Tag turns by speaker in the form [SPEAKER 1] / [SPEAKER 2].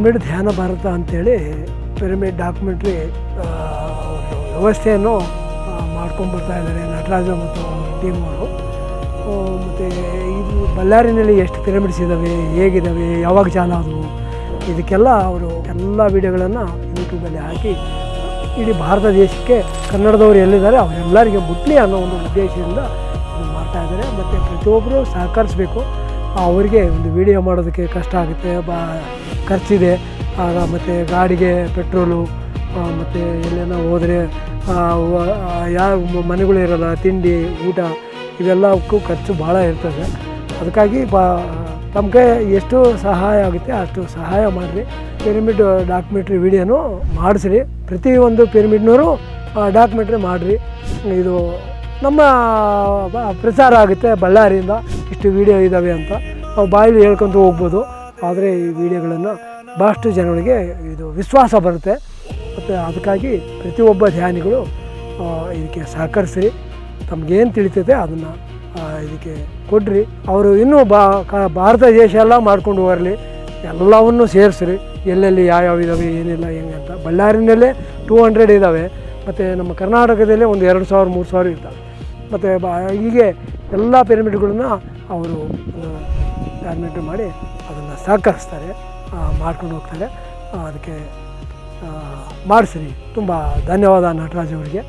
[SPEAKER 1] Pyramid ಧ್ಯಾನ ಭಾರತ ಅಂತೇಳಿ pyramid documentary ವ್ಯವಸ್ಥೆಯನ್ನು ಮಾಡ್ಕೊಂಡ್ಬರ್ತಾ ಇದ್ದಾರೆ ನಟರಾಜ ಮತ್ತು ಟೀಮ್ ಅವರು. ಮತ್ತು ಇದು ಬಳ್ಳಾರಿನಲ್ಲಿ ಎಷ್ಟು ಪಿರಮಿಡ್ಸ್ ಇದ್ದಾವೆ ಹೇಗಿದ್ದಾವೆ ಯಾವಾಗ ಜಾಲ ಅದು, ಇದಕ್ಕೆಲ್ಲ ಅವರು ಎಲ್ಲ ವಿಡಿಯೋಗಳನ್ನು ಯೂಟ್ಯೂಬಲ್ಲಿ ಹಾಕಿ, ಇಡೀ ಭಾರತ ದೇಶಕ್ಕೆ ಕನ್ನಡದವರು ಎಲ್ಲಿದ್ದಾರೆ, ಅವರೆಲ್ಲರಿಗೆ ಮುಟ್ಲಿ ಅನ್ನೋ ಒಂದು ಉದ್ದೇಶದಿಂದ ಮಾಡ್ತಾ ಇದ್ದಾರೆ. ಮತ್ತು ಪ್ರತಿಯೊಬ್ಬರು ಸಹಕರಿಸಬೇಕು. ಅವರಿಗೆ ಒಂದು ವಿಡಿಯೋ ಮಾಡೋದಕ್ಕೆ ಕಷ್ಟ ಆಗುತ್ತೆ, ಬಾ, ಖರ್ಚಿದೆ. ಆಗ ಮತ್ತು ಗಾಡಿಗೆ ಪೆಟ್ರೋಲು ಮತ್ತು ಎಲ್ಲೇನೋ ಹೋದರೆ ಯಾವ ಮನೆಗಳು ಇರೋಲ್ಲ, ತಿಂಡಿ, ಊಟ ಇವೆಲ್ಲಕ್ಕೂ ಖರ್ಚು ಭಾಳ ಇರ್ತದೆ. ಅದಕ್ಕಾಗಿ ಬಾ, ತಮಗೆ ಎಷ್ಟು ಸಹಾಯ ಆಗುತ್ತೆ ಅಷ್ಟು ಸಹಾಯ ಮಾಡಿರಿ. ಪಿರಮಿಡ್ ಡಾಕ್ಯುಮೆಂಟ್ರಿ ವಿಡಿಯೋನು ಮಾಡಿಸ್ರಿ. ಪ್ರತಿಯೊಂದು ಪಿರಮಿಡ್ನವರು ಡಾಕ್ಯುಮೆಂಟ್ರಿ ಮಾಡಿರಿ. ಇದು ನಮ್ಮ ಪ್ರಚಾರ ಆಗುತ್ತೆ ಬಳ್ಳಾರಿಯಿಂದ. ಇಷ್ಟು ವಿಡಿಯೋ ಇದ್ದಾವೆ ಅಂತ ನಾವು ಬಾಯಲ್ಲಿ ಹೇಳ್ಕೊತ ಹೋಗ್ಬೋದು. ಆದರೆ ಈ ವಿಡಿಯೋಗಳನ್ನು ಭಾಳಷ್ಟು ಜನಗಳಿಗೆ ಇದು ವಿಶ್ವಾಸ ಬರುತ್ತೆ. ಮತ್ತು ಅದಕ್ಕಾಗಿ ಪ್ರತಿಯೊಬ್ಬ ಧ್ಯಾನಿಗಳು ಇದಕ್ಕೆ ಸಹಕರಿಸ್ರಿ. ತಮಗೇನು ತಿಳಿತೈತೆ ಅದನ್ನು ಇದಕ್ಕೆ ಕೊಡ್ರಿ. ಅವರು ಇನ್ನೂ ಬಾ ಭಾರತ ದೇಶ ಎಲ್ಲ ಮಾಡ್ಕೊಂಡು ಬರಲಿ ಎಲ್ಲವನ್ನು ಸೇರಿಸ್ರಿ. ಎಲ್ಲೆಲ್ಲಿ ಯಾವ್ಯಾವ ಇದ್ದಾವೆ ಏನಿಲ್ಲ, ಹೆಂಗೆ ಅಂತ. ಬಳ್ಳಾರಿನಲ್ಲೇ ಟೂ ಹಂಡ್ರೆಡ್ ಇದ್ದಾವೆ ಮತ್ತು ನಮ್ಮ ಕರ್ನಾಟಕದಲ್ಲೇ ಒಂದು ಎರಡು ಸಾವಿರ, ಮೂರು ಸಾವಿರ ಇರ್ತವೆ. ಮತ್ತು ಬಾ, ಹೀಗೆ ಎಲ್ಲ ಪಿರಮಿಡ್ಗಳನ್ನ ಅವರು ಬ್ಯಾಡ್ಮಿಂಟನ್ ಮಾಡಿ ಅದನ್ನು ಸಹಕರಿಸ್ತಾರೆ ಮಾಡ್ಕೊಂಡು ಹೋಗ್ತಾರೆ. ಅದಕ್ಕೆ ಮಾಡಿಸ್ರಿ. ತುಂಬ ಧನ್ಯವಾದ ನಟರಾಜ್ ಅವರಿಗೆ.